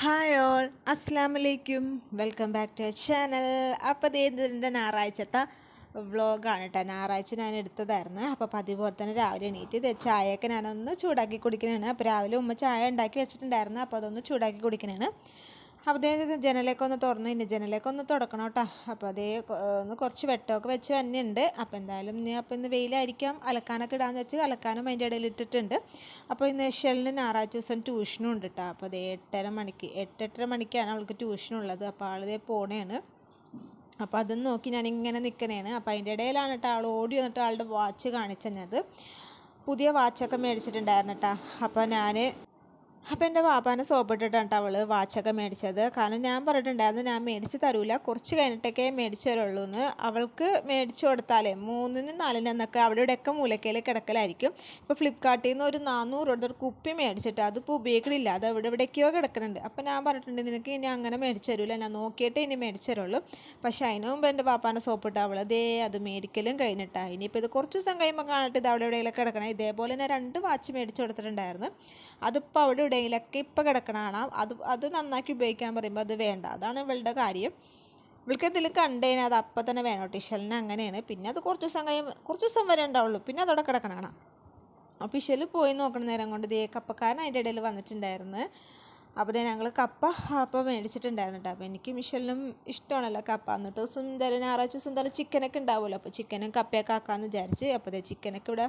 Hi all അസ്സാം വലൈക്കും welcome back to channel അപ്പോൾ ഇത് ഇതിന്റെ ഞായറാഴ്ചത്തെ വ്ളോഗാണ് കേട്ടോ ഞായറാഴ്ച ഞാൻ എടുത്തതായിരുന്നു. അപ്പോൾ പതിപോലെ പോലെ തന്നെ രാവിലെ എണീറ്റ് ഇത് ചായയൊക്കെ ഞാനൊന്ന് ചൂടാക്കി കുടിക്കണതാണ് അപ്പോൾ രാവിലെ ഉമ്മ ചായ ഉണ്ടാക്കി വെച്ചിട്ടുണ്ടായിരുന്നു. അപ്പോൾ അതൊന്ന് ചൂടാക്കി കുടിക്കണതാണ് അപ്പോൾ അതേ ജനലൊക്കെ ഒന്ന് തുറന്ന് ഇനി ജനലൊക്കെ ഒന്ന് തുടക്കണം കേട്ടോ. അപ്പോൾ അതേ ഒന്ന് കുറച്ച് വെട്ടമൊക്കെ വെച്ച് തന്നെയുണ്ട് അപ്പോൾ എന്തായാലും ഇനി അപ്പോൾ ഇന്ന് വെയിലായിരിക്കാം. അലക്കാനൊക്കെ ഇടാന്ന് വെച്ച് അലക്കാനും അതിന്റെ ഇടയിൽ ഇട്ടിട്ടുണ്ട്. അപ്പോൾ ഇന്ന് ഷെല്ലിന് ഞായറാഴ്ച ദിവസം ട്യൂഷനും ഉണ്ട് കേട്ടോ അപ്പോൾ അതേ എട്ടര മണിക്ക് എട്ടെട്ടര മണിക്കാണ് അവൾക്ക് ട്യൂഷനുള്ളത് അപ്പോൾ ആളിതേ പോണേണ്. അപ്പോൾ അതും നോക്കി ഞാൻ ഇങ്ങനെ നിൽക്കണേണ് അപ്പോൾ അതിന്റെ ഇടയിലാണ് കേട്ടോ ആൾ ഓടി വന്നിട്ട് ആളുടെ വാച്ച് കാണിച്ചത്. പുതിയ വാച്ചൊക്കെ മേടിച്ചിട്ടുണ്ടായിരുന്നു കേട്ടോ അപ്പോൾ ഞാൻ അപ്പോൾ എന്റെ വാപ്പാനെ സോപ്പിട്ടിട്ടാണ് അവൾ വാച്ചൊക്കെ മേടിച്ചത്. കാരണം ഞാൻ പറഞ്ഞിട്ടുണ്ടായിരുന്നു ഞാൻ മേടിച്ച് തരൂല. കുറച്ച് കഴിഞ്ഞിട്ടൊക്കെ മേടിച്ചു തരുള്ളൂ എന്ന്. അവൾക്ക് മേടിച്ചു കൊടുത്താലേ മൂന്നിന് നാലിനെന്നൊക്കെ അവിടെ ഇവിടെയൊക്കെ മൂലക്കയിൽ കിടക്കലായിരിക്കും. ഇപ്പോൾ ഫ്ലിപ്കാർട്ടിൽ നിന്ന് ഒരു നാനൂറ് ഒരു കുപ്പി മേടിച്ചിട്ട് അതിപ്പോൾ ഉപയോഗിക്കണില്ല. അത് അവിടെ ഇവിടേക്കോ കിടക്കുന്നുണ്ട് അപ്പോൾ ഞാൻ പറഞ്ഞിട്ടുണ്ട് നിനക്ക് ഇനി അങ്ങനെ മേടിച്ച് തരൂല. ഞാൻ നോക്കിയിട്ട് ഇനി മേടിച്ചു തരുള്ളൂ. പക്ഷേ അതിന് മുമ്പ് എന്റെ പാപ്പാനെ സോപ്പിട്ട് അവൾ ദേ അത് മേടിക്കലും കഴിഞ്ഞിട്ടാണ് ഇനിയിപ്പോൾ ഇത് കുറച്ച് ദിവസം കഴിയുമ്പോൾ കാണിട്ട് ഇത് അവിടെ എവിടെയെങ്കിലും കിടക്കണം. ഇതേപോലെ ഞാൻ രണ്ട് വാച്ച് മേടിച്ച് കൊടുത്തിട്ടുണ്ടായിരുന്നു. അതിപ്പോൾ അവിടെ എവിടെയെങ്കിലൊക്കെ ഇപ്പോൾ കിടക്കണ കാണാം. അത് അത് നന്നാക്കി ഉപയോഗിക്കാൻ പറയുമ്പോൾ അത് വേണ്ട. അതാണ് ഇവളുടെ കാര്യം. ഇവൾക്ക് എന്തെങ്കിലും കണ്ടു കഴിഞ്ഞാൽ അത് അപ്പം തന്നെ വേണം. ടിഷലിന് അങ്ങനെയാണ്. പിന്നെ അത് കുറച്ച് ദിവസം കഴിയുമ്പോൾ കുറച്ച് ദിവസം വരെ ഉണ്ടാവുള്ളൂ. പിന്നെ അതവിടെ കിടക്കണ കാണാം. അപ്പോൾ പോയി നോക്കണ നേരം കൊണ്ട് ദേ കപ്പക്കാരൻ അതിന്റെ ഇടയിൽ വന്നിട്ടുണ്ടായിരുന്നു. അപ്പോൾ ദേ ഞങ്ങൾ കപ്പ അപ്പം മേടിച്ചിട്ടുണ്ടായിരുന്നു കേട്ടോ അപ്പോൾ എനിക്ക് മിഷലിനും ഇഷ്ടമാണല്ലോ കപ്പ. അന്നത്തെ ദിവസം എന്തായാലും ഞായറാഴ്ച ദിവസം എന്തായാലും ചിക്കനൊക്കെ ഉണ്ടാവുമല്ലോ. അപ്പോൾ ചിക്കനും കപ്പയൊക്കെ ആക്കാമെന്ന് വിചാരിച്ച് അപ്പോൾ ദേ ചിക്കനൊക്കെ ഇവിടെ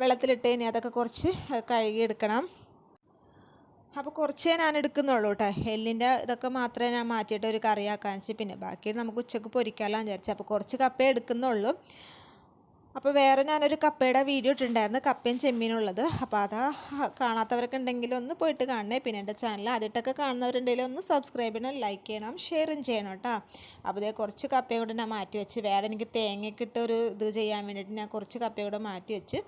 വെള്ളത്തിലിട്ട് ഇനി അതൊക്കെ കുറച്ച് കഴുകിയെടുക്കണം. അപ്പോൾ കുറച്ചേ ഞാൻ എടുക്കുന്നുള്ളൂ കേട്ടോ എല്ലിന്റെ ഇതൊക്കെ മാത്രമേ ഞാൻ മാറ്റിയിട്ട് ഒരു കറിയാക്കാൻ വെച്ച്. പിന്നെ ബാക്കി നമുക്ക് ഉച്ചയ്ക്ക് പൊരിക്കാമെന്ന് വിചാരിച്ചു. അപ്പോൾ കുറച്ച് കപ്പേ എടുക്കുന്നുള്ളൂ. അപ്പോൾ വേറെ ഞാനൊരു കപ്പയുടെ വീഡിയോ ഇട്ടിട്ടുണ്ടായിരുന്നു. കപ്പയും ചെമ്മീനുള്ളത്. അപ്പോൾ അതാ കാണാത്തവരൊക്കെ ഉണ്ടെങ്കിൽ ഒന്ന് പോയിട്ട് കാണണേ. പിന്നെ എന്റെ ചാനൽ ആദ്യമായിട്ടൊക്കെ കാണുന്നവരുണ്ടെങ്കിൽ ഒന്ന് സബ്സ്ക്രൈബ് ചെയ്യണം ലൈക്ക് ചെയ്യണം ഷെയറും ചെയ്യണം കേട്ടോ. അപ്പോൾ ഇതേ കുറച്ച് കപ്പയും കൂടെ ഞാൻ മാറ്റി വെച്ച്. വേറെ എനിക്ക് തേങ്ങയൊക്കെ ഒരു ഇത് ചെയ്യാൻ വേണ്ടിയിട്ട് ഞാൻ കുറച്ച് കപ്പയും കൂടെ മാറ്റി വെച്ച്.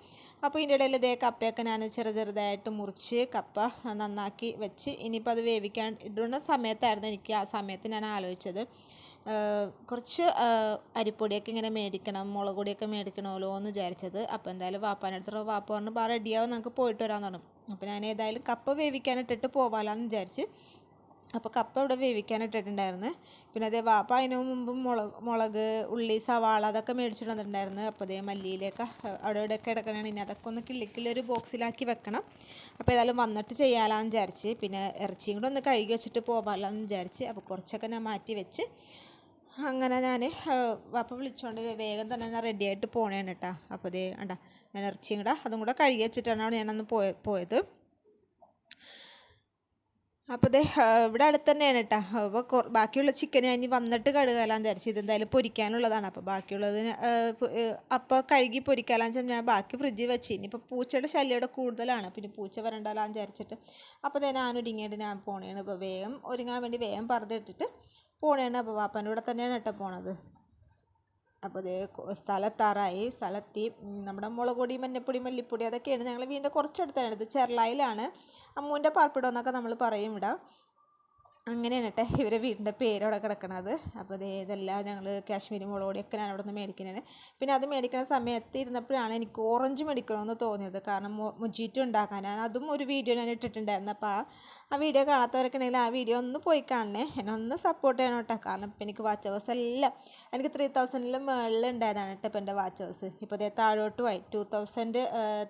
അപ്പോൾ ഇതിന്റെ ഇടയിൽ ഇതേ കപ്പയൊക്കെ ഞാൻ ചെറു ചെറുതായിട്ട് മുറിച്ച് കപ്പ നന്നാക്കി വെച്ച് ഇനിയിപ്പോൾ അത് വേവിക്കാൻ ഇടുന്ന സമയത്തായിരുന്നു എനിക്ക് ആ സമയത്ത് ഞാൻ ആലോചിച്ചത്. കുറച്ച് അരിപ്പൊടിയൊക്കെ ഇങ്ങനെ മേടിക്കണം മുളക് പൊടിയൊക്കെ മേടിക്കണമല്ലോ എന്ന് വിചാരിച്ചത്. അപ്പോൾ എന്തായാലും വാപ്പാന്റെ അടുത്ത് വാപ്പ പറഞ്ഞു ബാ റെഡിയാവും നമുക്ക് പോയിട്ട് വരാമെന്ന് പറഞ്ഞു. അപ്പോൾ ഞാൻ ഏതായാലും കപ്പ വേവിക്കാനിട്ടിട്ട് പോവാലാന്ന് വിചാരിച്ച് അപ്പോൾ കപ്പ ഇവിടെ വേവിക്കാനിട്ടിട്ടുണ്ടായിരുന്നു. പിന്നെ അതേ വാപ്പ അതിന് മുമ്പ് മുളക് മുളക് ഉള്ളി സവാള അതൊക്കെ മേടിച്ചിട്ട് വന്നിട്ടുണ്ടായിരുന്നു. അപ്പോൾ അതേ മല്ലിയിലേക്ക് അവിടെ ഇവിടെയൊക്കെ കിടക്കണതാണ്. ഇനി അതൊക്കെ ഒന്ന് കിള്ളിക്കില്ല ഒരു ബോക്സിലാക്കി വെക്കണം. അപ്പോൾ ഏതായാലും വന്നിട്ട് ചെയ്യാലാന്ന് വിചാരിച്ച്. പിന്നെ ഇറച്ചിയും കൂടെ ഒന്ന് കഴുകി വെച്ചിട്ട് പോകാമെന്ന് വിചാരിച്ച്. അപ്പോൾ കുറച്ചൊക്കെ ഞാൻ മാറ്റി വെച്ച് അങ്ങനെ ഞാൻ വാപ്പ വിളിച്ചുകൊണ്ട് വേഗം തന്നെ ഞാൻ റെഡിയായിട്ട് പോണേണ് കേട്ടോ അപ്പോൾ ഇതേ കണ്ട ഞാൻ ഇറച്ചിയും കൂടെ അതും കൂടെ കഴുകി വെച്ചിട്ടാണ് ഞാനന്ന് പോയ പോയത്. അപ്പോൾ ദേ ഇവിടെ അടുത്ത് തന്നെയാണ് കേട്ടോ അപ്പോൾ ബാക്കിയുള്ള ചിക്കൻ ഞാൻ ഇനി വന്നിട്ട് കഴുകാലാന്ന് വിചാരിച്ചു ഇതെന്തായാലും പൊരിക്കാനുള്ളതാണ്. അപ്പോൾ ബാക്കിയുള്ളത് അപ്പോൾ കഴുകി പൊരിക്കാലാന്ന് വെച്ചാൽ ഞാൻ ബാക്കി ഫ്രിഡ്ജിൽ വെച്ച്. ഇനിയിപ്പോൾ പൂച്ചയുടെ ശല്യം ഇവിടെ കൂടുതലാണ്. പിന്നെ പൂച്ച വരണ്ടല്ലാന്ന് വിചാരിച്ചിട്ട്. അപ്പോൾ തന്നെ ഞാൻ ഒരുങ്ങിയിട്ട് ഞാൻ പോണേണ്. ഇപ്പോൾ വേഗം ഒരുങ്ങാൻ വേണ്ടി വേഗം പറഞ്ഞിട്ടിട്ട് പോണേണ്. അപ്പോൾ വാപ്പന്റെ കൂടെ തന്നെയാണ് കേട്ടോ പോണത്. അപ്പോൾ സ്ഥല സ്ഥലത്താറായി സ്ഥലത്തി നമ്മുടെ മുളക് പൊടി മഞ്ഞപ്പൊടി മല്ലിപ്പൊടി അതൊക്കെയാണ് ഞങ്ങൾ വീടിന്റെ കുറച്ചടുത്താണ് ഇത് ചെർലായിലാണ് അമ്മൂന്റെ പാർപ്പിടം എന്നൊക്കെ നമ്മൾ പറയും ഇവിടെ. അങ്ങനെയാണ് കേട്ടോ ഇവരെ വീടിന്റെ പേര് അവിടെ കിടക്കണത്. അപ്പോൾ ദേ ഇതെല്ലാം ഞങ്ങൾ കാശ്മീരി മുളക് പൊടിയൊക്കെ ഞാൻ അവിടെ നിന്ന് മേടിക്കുന്നതാണ് പിന്നെ അത് മേടിക്കുന്ന സമയത്ത് ഇരുന്നപ്പോഴാണ് എനിക്ക് ഓറഞ്ച് മേടിക്കണമെന്ന് തോന്നിയത്. കാരണം മുജീറ്റ് ഉണ്ടാക്കാൻ. ഞാൻ അതും ഒരു വീഡിയോ ഞാൻ ഇട്ടിട്ടുണ്ടായിരുന്നു. അപ്പോൾ ആ വീഡിയോ കാണാത്തവരൊക്കെ ഉണ്ടെങ്കിൽ ആ വീഡിയോ ഒന്ന് പോയി കാണണേ. എന്നെ ഒന്ന് സപ്പോർട്ട് ചെയ്യണം കേട്ടോ കാരണം ഇപ്പം എനിക്ക് വാച്ച് ഹവേഴ്സ് എല്ലാം എനിക്ക് ത്രീ തൗസൻഡിൽ മുകളിൽ ഉണ്ടായതാണ് കേട്ടോ ഇപ്പം എന്റെ വാച്ച് ഹവേഴ്സ് ഇപ്പോൾ ഇതേ താഴോട്ട് പോയി. ടു തൗസൻഡ്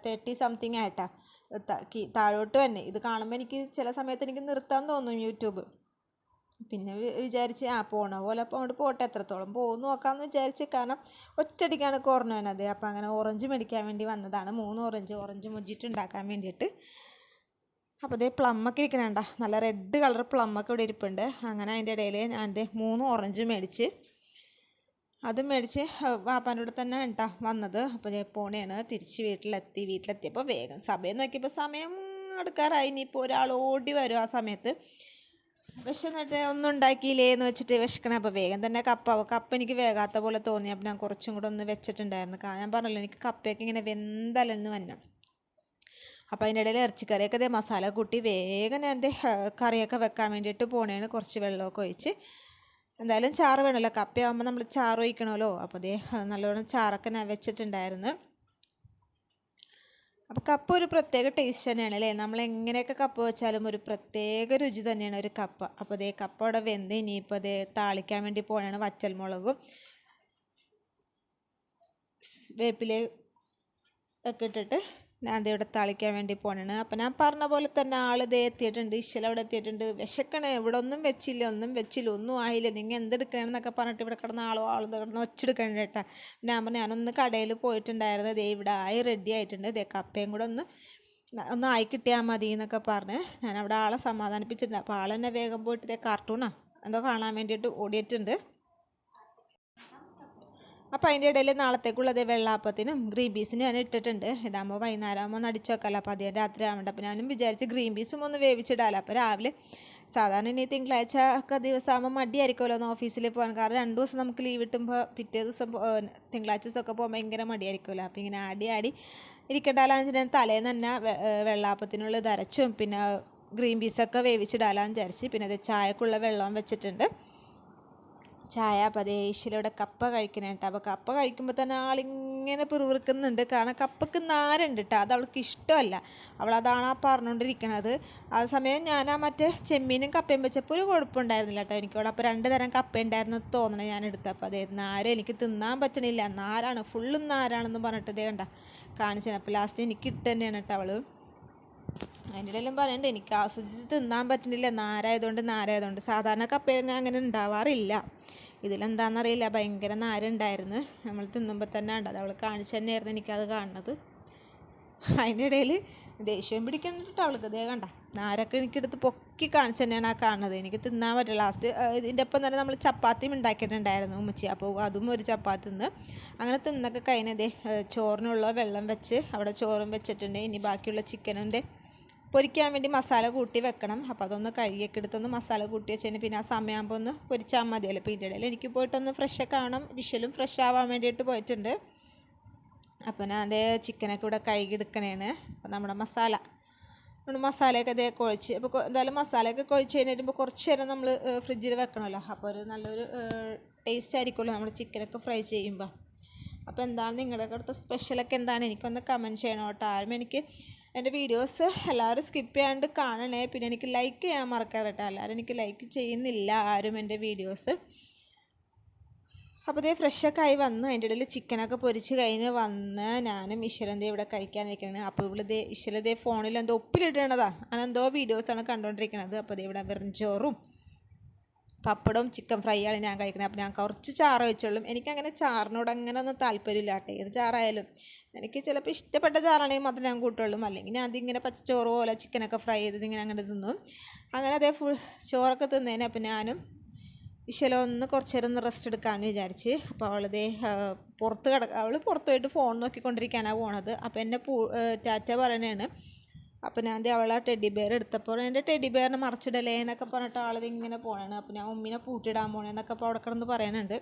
തേർട്ടി സംതിങ് ആയിട്ടാ. ത- കി- താഴോട്ട് തന്നെ ഇത് കാണുമ്പോൾ എനിക്ക് ചില സമയത്ത് എനിക്ക് നിർത്താൻ തോന്നും യൂട്യൂബ്. പിന്നെ വിചാരിച്ച് ആ പോണ പോലെ അപ്പോൾ അങ്ങോട്ട് പോട്ടെ എത്രത്തോളം പോകും നോക്കാമെന്ന് വിചാരിച്ച് കാരണം ഒറ്റയടിക്കാണ് കുറഞ്ഞു വന്നത്. അപ്പോൾ അങ്ങനെ ഓറഞ്ച് മേടിക്കാൻ വേണ്ടി വന്നതാണ്. മൂന്ന് ഓറഞ്ച് ഓറഞ്ച് മുജിറ്റ് ഉണ്ടാക്കാൻ വേണ്ടിയിട്ട്. അപ്പോൾ ഇതേ പ്ലമ്മൊക്കെ ഇരിക്കണണ്ട നല്ല റെഡ് കളർ പ്ലമ്മൊക്കെ ഇവിടെ ഇരിപ്പുണ്ട്. അങ്ങനെ അതിന്റെ ഇടയിൽ ഞാൻ മൂന്ന് ഓറഞ്ച് മേടിച്ച് അത് മേടിച്ച് വാപ്പാനോട് തന്നെ കേട്ടോ വന്നത്. അപ്പോൾ പോണേണ്. തിരിച്ച് വീട്ടിലെത്തി. വീട്ടിലെത്തിയപ്പോൾ വേഗം സമയം നോക്കിയപ്പോൾ സമയം അടുക്കാറായി. ഇനിയിപ്പോൾ ഒരാൾ ഓടി വരും ആ സമയത്ത്. വിശന്നിട്ട് ഒന്നും ഉണ്ടാക്കിയില്ലേ എന്ന് വെച്ചിട്ട് വിശക്കണം. അപ്പോൾ വേഗം തന്നെ കപ്പ കപ്പ എനിക്ക് വേഗാത്ത പോലെ തോന്നി. അപ്പോൾ ഞാൻ കുറച്ചും കൂടെ ഒന്ന് വെച്ചിട്ടുണ്ടായിരുന്നു. ഞാൻ പറഞ്ഞല്ലോ എനിക്ക് കപ്പയൊക്കെ ഇങ്ങനെ വെന്തലെന്ന് വന്നു അപ്പോൾ അതിന്റെ ഇടയിൽ ഇറച്ചിക്കറിയൊക്കെ മസാല കൂട്ടി വേഗം ഞാൻ ദേ കറിയൊക്കെ വെക്കാൻ വേണ്ടിയിട്ട് പോണേണ്. കുറച്ച് വെള്ളമൊക്കെ ഒഴിച്ച്. എന്തായാലും ചാറ് വേണമല്ലോ കപ്പയാകുമ്പോൾ നമ്മൾ ചാറ് ഒഴിക്കണമല്ലോ. അപ്പോൾ ദേ നല്ലോണം ചാറൊക്കെ ഞാൻ വെച്ചിട്ടുണ്ടായിരുന്നു. അപ്പോൾ കപ്പ ഒരു പ്രത്യേക ടേസ്റ്റ് തന്നെയാണ് അല്ലേ? നമ്മൾ എങ്ങനെയൊക്കെ കപ്പ വെച്ചാലും ഒരു പ്രത്യേക രുചി തന്നെയാണ് ഒരു കപ്പ. അപ്പോൾ അതേ കപ്പ അവിടെ വെന്ത് ഇനിയിപ്പോൾ അതേ താളിക്കാൻ വേണ്ടി പോകണമാണ് വച്ചൽ മുളകും വേപ്പില ഒക്കെ ഇട്ടിട്ട് ഞാൻ ഇവിടെ തളിക്കാൻ വേണ്ടി പോണാണ്. അപ്പം ഞാൻ പറഞ്ഞ പോലെ തന്നെ ആൾ ദേ എത്തിയിട്ടുണ്ട്. ഇശല അവിടെ എത്തിയിട്ടുണ്ട്. വിശക്കണേ ഇവിടെ ഒന്നും വെച്ചില്ല ഒന്നും വെച്ചില്ല ഒന്നും ആയില്ല. നിങ്ങൾ എന്തെടുക്കണമെന്നൊക്കെ പറഞ്ഞിട്ട് ഇവിടെ കിടന്ന ആളോ ആൾ കിടന്ന് ഒച്ചെടുക്കണ്ട കേട്ടാ. ഞാൻ പറഞ്ഞു ഞാനൊന്ന് കടയിൽ പോയിട്ടുണ്ടായിരുന്നു. ദേ ഇവിടെ ആയി റെഡി ആയിട്ടുണ്ട്. ദേ കപ്പയും കൂടെ ഒന്ന് ഒന്ന് ആയി കിട്ടിയാൽ മതി എന്നൊക്കെ പറഞ്ഞ് ഞാൻ അവിടെ ആളെ സമാധാനിപ്പിച്ചിട്ടുണ്ട്. അപ്പോൾ ആൾ തന്നെ വേഗം പോയിട്ട് ദേ കാർട്ടൂണാ എന്തോ കാണാൻ വേണ്ടിയിട്ട് ഓടിയിട്ടുണ്ട്. അപ്പോൾ അതിന്റെ ഇടയിൽ നാളത്തേക്കുള്ളത് വെള്ളാപ്പത്തിനും ഗ്രീൻ പീസിനും ഞാൻ ഇട്ടിട്ടുണ്ട്. ഇതാകുമ്പോൾ വൈകുന്നേരം ആകുമ്പോൾ ഒന്ന് അടിച്ചു വെക്കാമല്ലോ അപ്പോൾ അധികം രാത്രി ആവണ്ട അപ്പോൾ ഞാനും വിചാരിച്ച് ഗ്രീൻ പീസും ഒന്ന് വേവിച്ചിടാലോ. അപ്പോൾ രാവിലെ സാധാരണ ഇനി തിങ്കളാഴ്ച ഒക്കെ ദിവസമാകുമ്പോൾ മടിയായിരിക്കുമല്ലോ ഒന്ന് ഓഫീസിൽ പോകാൻ. കാരണം രണ്ട് ദിവസം നമുക്ക് ലീവ് കിട്ടുമ്പോൾ പിറ്റേ ദിവസം തിങ്കളാഴ്ച ദിവസമൊക്കെ പോകുമ്പോൾ ഭയങ്കര മടിയായിരിക്കുമല്ലോ. അപ്പോൾ ഇങ്ങനെ ആടി ആടി ഇരിക്കണ്ടാലാന്ന് ഞാൻ തലേന്ന് തന്നെ വെള്ളാപ്പത്തിനുള്ള തരച്ചും പിന്നെ ഗ്രീൻ പീസൊക്കെ വേവിച്ചിടാലാന്ന് വിചാരിച്ച് പിന്നെ അത് ചായക്കുള്ള വെള്ളം വെച്ചിട്ടുണ്ട്. ചായ പരേശിലൂടെ കപ്പ കഴിക്കണ കേട്ടോ അപ്പോൾ കപ്പ കഴിക്കുമ്പോൾ തന്നെ ആളിങ്ങനെ പിറുവിറുക്കുന്നുണ്ട് കാരണം കപ്പക്ക് നാരുണ്ട് കേട്ടോ അത് അവൾക്ക് ഇഷ്ടമല്ല. അവൾ അതാണ് ആ പറഞ്ഞുകൊണ്ടിരിക്കണത് ആ സമയം ഞാൻ ആ മറ്റേ ചെമ്മീനും കപ്പയും വെച്ചപ്പോൾ ഒരു കുഴപ്പമുണ്ടായിരുന്നില്ല കേട്ടോ എനിക്കവിടെ. അപ്പോൾ രണ്ട് തരം കപ്പ ഉണ്ടായിരുന്നു തോന്നണേ ഞാൻ എടുത്തപ്പോൾ അതേ നാര എനിക്ക് തിന്നാൻ പറ്റണില്ല. നാരാണ്. ഫുള്ളും നാരാണെന്ന് പറഞ്ഞിട്ട് ഇതേ കണ്ട. കാണിച്ചത് അപ്പോൾ ലാസ്റ്റ് എനിക്ക് ഇട്ട് തന്നെയാണ് കേട്ടോ അവൾ അതിന്റെ ഇടയിലും പറയണ്ട എനിക്ക് ആസ്വദിച്ച് തിന്നാൻ പറ്റുന്നില്ല നാരായതുകൊണ്ട് നാരായതുകൊണ്ട്. സാധാരണ കപ്പയൊന്നും അങ്ങനെ ഉണ്ടാവാറില്ല. ഇതിലെന്താണെന്നറിയില്ല ഭയങ്കര നാരുണ്ടായിരുന്നു. നമ്മൾ തിന്നുമ്പോൾ തന്നെ ഉണ്ട് അത് അവൾ കാണിച്ചു തന്നെയായിരുന്നു എനിക്കത് കാണുന്നത്. അതിന്റെ ഇടയിൽ ദേഷ്യം പിടിക്കുന്നിട്ട് അവൾക്ക് ഇതേ കണ്ട നാരൊക്കെ എനിക്കെടുത്ത് പൊക്കി കാണിച്ചു തന്നെയാണ് ആ കാണുന്നത്. എനിക്ക് തിന്നാൻ പറ്റില്ല. ലാസ്റ്റ് ഇതിന്റെ ഒപ്പം തന്നെ നമ്മൾ ചപ്പാത്തിയും ഉണ്ടാക്കിയിട്ടുണ്ടായിരുന്നു ഉമ്മച്ചി. അപ്പോൾ അതും ഒരു ചപ്പാത്തി തിന്ന് അങ്ങനെ തിന്നൊക്കെ കഴിഞ്ഞതേ ചോറിനുള്ള വെള്ളം വെച്ച് അവിടെ ചോറും വെച്ചിട്ടുണ്ട്. ഇനി ബാക്കിയുള്ള ചിക്കനും പൊരിക്കാൻ വേണ്ടി മസാല കൂട്ടി വെക്കണം. അപ്പോൾ അതൊന്ന് കഴുകിയൊക്കെ എടുത്തൊന്ന് മസാല കൂട്ടി വെച്ചതിന് പിന്നെ ആ സമയമാകുമ്പോൾ ഒന്ന് പൊരിച്ചാൽ മതിയല്ലോ അപ്പോൾ ഇതിന്റെ ഇടയിൽ എനിക്ക് പോയിട്ടൊന്ന് ഫ്രഷൊക്കെ ആവണം. വിഷലും ഫ്രഷ് ആവാൻ വേണ്ടിയിട്ട് പോയിട്ടുണ്ട്. അപ്പോൾ ഞാൻ അതേ ചിക്കനൊക്കെ ഇവിടെ കഴുകി എടുക്കണേണ് അപ്പോൾ നമ്മുടെ മസാല. നമ്മുടെ മസാലയൊക്കെ അതേ കുഴച്ച്. അപ്പോൾ എന്തായാലും മസാലയൊക്കെ കുഴച്ച് കഴിഞ്ഞിട്ട് കുറച്ച് നേരം നമ്മൾ ഫ്രിഡ്ജിൽ വെക്കണമല്ലോ. അപ്പോൾ ഒരു നല്ലൊരു ടേസ്റ്റ് ആയിരിക്കുമല്ലോ നമ്മൾ ചിക്കനൊക്കെ ഫ്രൈ ചെയ്യുമ്പോൾ അപ്പോൾ എന്താണ് നിങ്ങളുടെ അടുത്ത സ്പെഷ്യലൊക്കെ എന്താണ്? എനിക്കൊന്ന് കമന്റ് ചെയ്യണം കേട്ടോ. ആരും എനിക്ക് എന്റെ വീഡിയോസ് എല്ലാവരും സ്കിപ്പ് ചെയ്യാണ്ട് കാണണേ. പിന്നെ എനിക്ക് ലൈക്ക് ചെയ്യാൻ മറക്കാറ് കേട്ടോ. എല്ലാവരും എനിക്ക് ലൈക്ക് ചെയ്യുന്നില്ല ആരും എന്റെ വീഡിയോസ് അപ്പോൾ ഇതേ ഫ്രഷൊക്കെ ആയി വന്ന്. അതിന്റെ ഇടയിൽ ചിക്കനൊക്കെ പൊരിച്ച് കഴിഞ്ഞ് വന്ന് ഞാനും ഈശ്വരന്റെ ഇവിടെ കഴിക്കാൻ നിൽക്കുന്നത് അപ്പോൾ ഇവളിതേ ഈശ്വരതേ ഫോണിൽ എന്തോ ഒപ്പിലിടണതാണ് അങ്ങനെ എന്തോ വീഡിയോസാണ് കണ്ടുകൊണ്ടിരിക്കുന്നത് അപ്പോൾ ഇതേ ഇവിടെ വെറുംചോറും പപ്പടവും ചിക്കൻ ഫ്രൈ ആണ് ഞാൻ കഴിക്കുന്നത് അപ്പോൾ ഞാൻ കുറച്ച് ചാറ് വെച്ചോളും എനിക്കങ്ങനെ ചാറിനോട് അങ്ങനെ ഒന്നും താല്പര്യമില്ല കേട്ടോ. ഏത് ചാറായാലും. എനിക്ക് ചിലപ്പോൾ ഇഷ്ടപ്പെട്ട ചാറാണെങ്കിൽ മാത്രമേ ഞാൻ കൂട്ടുള്ളൂ. അല്ലെങ്കിൽ ഞാൻ അതിങ്ങനെ പച്ചച്ചോറ് പോലെ ചിക്കനൊക്കെ ഫ്രൈ ചെയ്ത് ഇങ്ങനെ അങ്ങനെ തിന്നും. അങ്ങനെ അതേ ഫുൾ ചോറൊക്കെ തിന്നേനെ. അപ്പം ഞാനും ഇശല ഒന്ന് കുറച്ച് നേരം ഒന്ന് റെസ്റ്റ് എടുക്കാമെന്ന് വിചാരിച്ച്. അപ്പോൾ അവളതേ പുറത്ത് കിടക്കുക അവൾ പുറത്ത് പോയിട്ട് ഫോൺ നോക്കിക്കൊണ്ടിരിക്കാനാണ് പോണത്. അപ്പോൾ എന്നെ പൂ ടാറ്റ പറയണേണ്. അപ്പോൾ ഞാൻ അവളെ ടെഡി ബെയർ എടുത്തപ്പോൾ എന്റെ ടെഡി ബെയറിനെ മറിച്ചിടലേ എന്നൊക്കെ പറഞ്ഞിട്ട് ആളിത് ഇങ്ങനെ പോണാണ്. അപ്പോൾ ഞാൻ ഉമ്മിനെ പൂട്ടിയിടാൻ പോണേന്നൊക്കെ അപ്പോൾ അവിടെ കിടന്ന് പറയുന്നുണ്ട്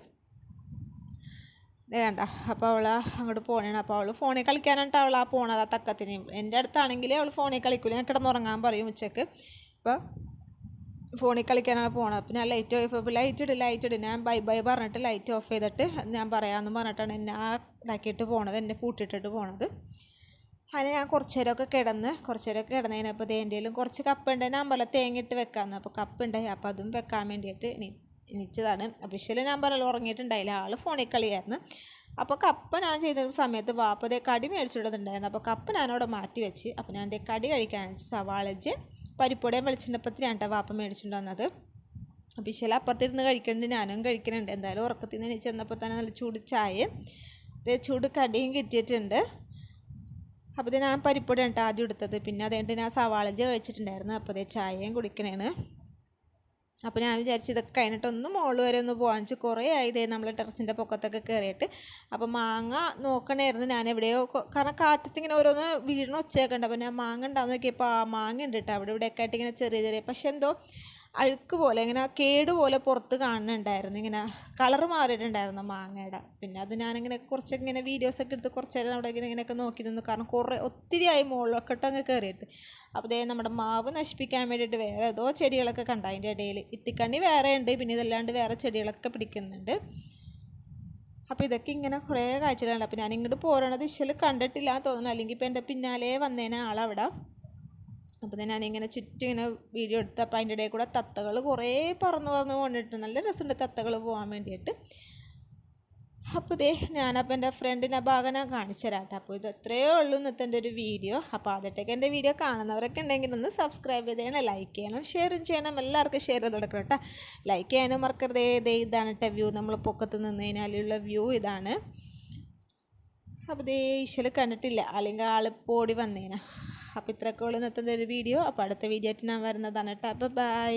വേണ്ട അപ്പോൾ അവൾ അങ്ങോട്ട് പോണേണ്. അപ്പോൾ അവൾ ഫോണിൽ കളിക്കാനായിട്ട് അവൾ ആ പോണത് ആ തക്കത്തിന് എന്റെ അടുത്താണെങ്കിൽ അവൾ ഫോണിൽ കളിക്കില്ല ഞാൻ കിടന്നുറങ്ങാൻ പറയും ഉച്ചയ്ക്ക്. അപ്പോൾ ഫോണിൽ കളിക്കാനാണ് പോണത്. അപ്പോൾ ഞാൻ ലൈറ്റ് ഓഫ് ലൈറ്റ് ഇട് ലൈറ്റ് ഇട്. ഞാൻ ബൈ ബൈ പറഞ്ഞിട്ട് ലൈറ്റ് ഓഫ് ചെയ്തിട്ട് ഞാൻ പറയാമെന്ന് പറഞ്ഞിട്ടാണ് എന്നെ ആ ഇതാക്കിയിട്ട് പോണത് എന്നെ പൂട്ടിയിട്ടിട്ട് പോണത്. അങ്ങനെ ഞാൻ കുറച്ച് നേരമൊക്കെ കിടന്ന് കുറച്ച് നേരമൊക്കെ കിടന്ന് കഴിഞ്ഞപ്പോൾ തേന്റെയിലും കുറച്ച് കപ്പ ഉണ്ടായി ഞാൻ പോലെ തേങ്ങിട്ട് വെക്കാമെന്ന് അപ്പോൾ കപ്പ് ഉണ്ടായി അപ്പോൾ അതും വെക്കാൻ വേണ്ടിയിട്ട് ഒഫീഷ്യലി ഞാൻ പറഞ്ഞാൽ ഉറങ്ങിയിട്ടുണ്ടായില്ല. ആൾ ഫോണിൽ കളിയായിരുന്നു. അപ്പോൾ കപ്പ ഞാൻ ചെയ്ത സമയത്ത് വാപ്പതേ കടി മേടിച്ചിടുന്നുണ്ടായിരുന്നു അപ്പോൾ കപ്പ ഞാനവിടെ മാറ്റി വെച്ച് അപ്പോൾ ഞാൻ എന്തേ കടി കഴിക്കാൻ സവാളജ് പരിപ്പൊടിയും വെളിച്ചെണ്ണപ്പത്തിനാണ് കേട്ടോ വാപ്പ മേടിച്ചിട്ട് വന്നത്. അപ്പോൾ ഇശല അപ്പുറത്തിരുന്ന് കഴിക്കുന്നുണ്ട് ഞാനും കഴിക്കുന്നുണ്ട് എന്തായാലും ഉറക്കത്തിൽ നിന്ന് ചെന്നപ്പോൾ തന്നെ നല്ല ചൂട് ചായയും ചൂട് കടിയും കിട്ടിയിട്ടുണ്ട്. അപ്പോൾ ഞാൻ പരിപ്പൊടി കേട്ടോ ആദ്യം എടുത്തത്. പിന്നെ അതുകൊണ്ട് ഞാൻ സവാളജ കഴിച്ചിട്ടുണ്ടായിരുന്നു അപ്പോൾ അതേ ചായയും കുടിക്കണേണ്. അപ്പോൾ ഞാൻ വിചാരിച്ചു ഇതൊക്കെ കഴിഞ്ഞിട്ട് ഒന്ന് മുകളിൽ വരെ ഒന്ന് പോകാൻ വെച്ച് കുറേ ആയി ഇതേ നമ്മൾ ടെറസിന്റെ പൊക്കത്തൊക്കെ കയറിയിട്ട് അപ്പോൾ മാങ്ങ നോക്കണമായിരുന്നു ഞാൻ എവിടെയോ. കാരണം കാറ്റത്ത് ഇങ്ങനെ ഓരോന്ന് വീടിന് ഒച്ചയൊക്കെ ഉണ്ട്. അപ്പോൾ ഞാൻ മാങ്ങ ഉണ്ടാകുന്ന നോക്കിയപ്പോൾ ആ മാങ്ങ ഉണ്ട് കേട്ടോ. അവിടെ ഇവിടെയൊക്കെ ആയിട്ട് ഇങ്ങനെ ചെറിയ ചെറിയ. പക്ഷെ എന്തോ അഴുക്ക് പോലെ ഇങ്ങനെ കേട് പോലെ പുറത്ത് കാണുന്നുണ്ടായിരുന്നു. ഇങ്ങനെ കളർ മാറിയിട്ടുണ്ടായിരുന്നു മാങ്ങയുടെ. പിന്നെ അത് ഞാനിങ്ങനെ കുറച്ചൊക്കെ ഇങ്ങനെ വീഡിയോസൊക്കെ എടുത്ത് കുറച്ച് നേരം അവിടെ ഇങ്ങനെ ഇങ്ങനെയൊക്കെ നോക്കി നിന്നു. കാരണം കുറേ ഒത്തിരിയായി മുകളിലൊക്കെ ഇട്ട് അങ്ങ് കയറിയിട്ട് അപ്പോൾ ഇതേ നമ്മുടെ മാവ് നശിപ്പിക്കാൻ വേണ്ടിയിട്ട് വേറെ ഏതോ ചെടികളൊക്കെ കണ്ട. അതിന്റെ ഇടയിൽ ഇത്തിക്കണ്ണി വേറെ ഉണ്ട്. പിന്നെ ഇതല്ലാണ്ട് വേറെ ചെടികളൊക്കെ പിടിക്കുന്നുണ്ട്. അപ്പോൾ ഇതൊക്കെ ഇങ്ങനെ കുറേ കാഴ്ചകളുണ്ട് അപ്പോൾ ഞാൻ ഇങ്ങോട്ട് പോരണത് ഇഷ്ടൽ കണ്ടിട്ടില്ല തോന്നുന്നു. അല്ലെങ്കിൽ ഇപ്പോൾ എന്റെ പിന്നാലെ വന്നേനെ ആളവിടെ. അപ്പോൾ തന്നെ ഞാനിങ്ങനെ ചുറ്റും ഇങ്ങനെ വീഡിയോ എടുത്ത് അപ്പോൾ അതിന്റെ ഇടയിൽ കൂടെ തത്തകൾ കുറേ പറന്ന് പറന്ന് കൊണ്ടിട്ട് നല്ല രസമുണ്ട് തത്തകൾ പോകാൻ വേണ്ടിയിട്ട്. അപ്പോൾ ഇതേ ഞാനപ്പോൾ എന്റെ ഫ്രണ്ടിനെ ഭാഗം ഞാൻ കാണിച്ചു തരാം അപ്പോൾ ഇത് എത്രയേ ഉള്ളൂ ഇന്നത്തെ എന്റെ ഒരു വീഡിയോ. അപ്പോൾ ആദ്യത്തേക്ക് എന്റെ വീഡിയോ കാണുന്നവരൊക്കെ ഉണ്ടെങ്കിൽ ഒന്ന് സബ്സ്ക്രൈബ് ചെയ്യണം ലൈക്ക് ചെയ്യണം ഷെയറും ചെയ്യണം. എല്ലാവർക്കും ഷെയർ ചെയ്ത് കൊടുക്കണം കേട്ടോ. ലൈക്ക് ചെയ്യാനും മറക്കരുതേ. ദേ ഇതാണ് കേട്ടോ വ്യൂ നമ്മൾ പൊക്കത്ത് നിന്ന് കഴിഞ്ഞാലുള്ള വ്യൂ ഇതാണ്. അപ്പോൾ ദേ ഈശ്വൽ കണ്ടിട്ടില്ല. അല്ലെങ്കിൽ ആൾ ഓടി വന്നേനാ. അപ്പോൾ ഇത്രയൊക്കെ ഉള്ളൂ ഇന്നത്തെ ഒരു വീഡിയോ അപ്പോൾ അടുത്ത വീഡിയോ ആയിട്ട് ഞാൻ വരുന്നതാണ് കേട്ടോ. അപ്പോൾ ബൈ